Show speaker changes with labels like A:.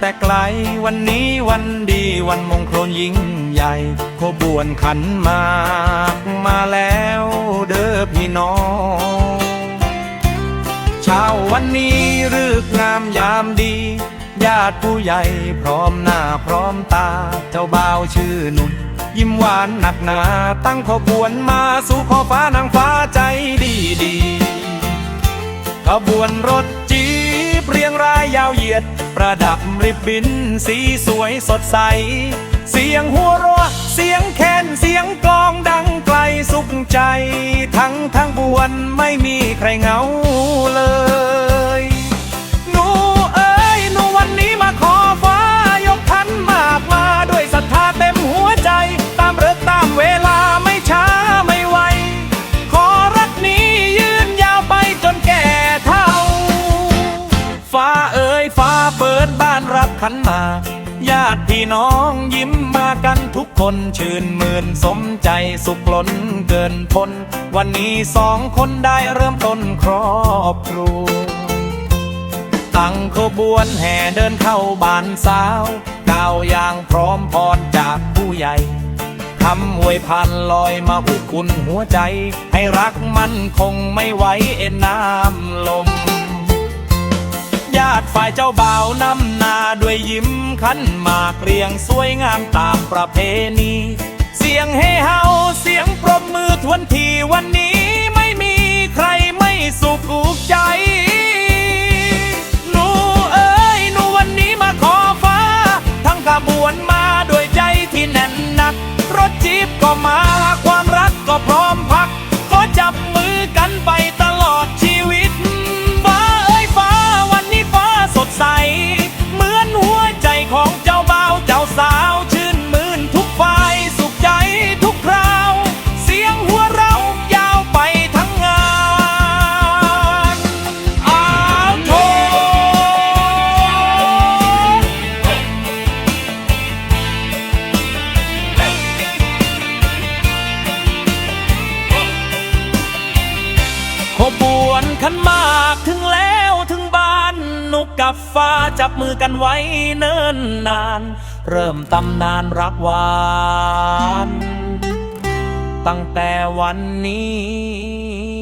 A: แต่ไกล วันนี้วันดีวันมงคลยิ่งใหญ่ขบวนขันมากมาแล้วเด้อพี่น้องเช้าวันนี้ฤกษ์งามยามดี ญาติผู้ใหญ่พร้อมหน้าพร้อมตา เจ้าบ่าวชื่อนุ่มยิ้มหวานหนักหนา ตั้งขบวนมาสู่ขอฟ้านางฟ้าใจดีดีขบวนรถจี รายยาวเหยียด ประดับริบบิ้นสีสวยสดใส เสียงหัวเราะเสียงแคนเสียงกลองดังไกลสุขใจ ทั้งทั้งบวนไม่มีใครเหงา ฟ้าเปิดบ้านรับขันมา ญาติพี่น้องยิ้มมากันทุกคนชื่นมื่นสมใจสุขล้นเกินพ้นวันนี้สองคนได้เริ่มต้นครอบครัวตั้งขบวนแห่เดินเข้าบ้านสาวก้าวอย่างพร้อมพรจากผู้ใหญ่คำอวยพันลอยมาอุกุนหัวใจ ให้รักมันคงไม่ไหวเอ็นน้ำลมาติฝ่ายเจ้าบ่าวนำนาด้วยยิ้มขันมากเรียงสวยงามตามประเพณี เสียงเฮเฮาเสียงปรบมือทวนทีวันนี้ไม่มีใครไม่สุขอุกใจหนูเอ้ยหนูวันนี้มาขอฟ้า ทั้งขบวนมาด้วยใจที่แน่นหนัก รถจีบก็มาความรักก็พร้อมพ กับฟ้าจับมือกันไว้เนิ่นนาน เริ่มตำนานรักหวาน ตั้งแต่วันนี้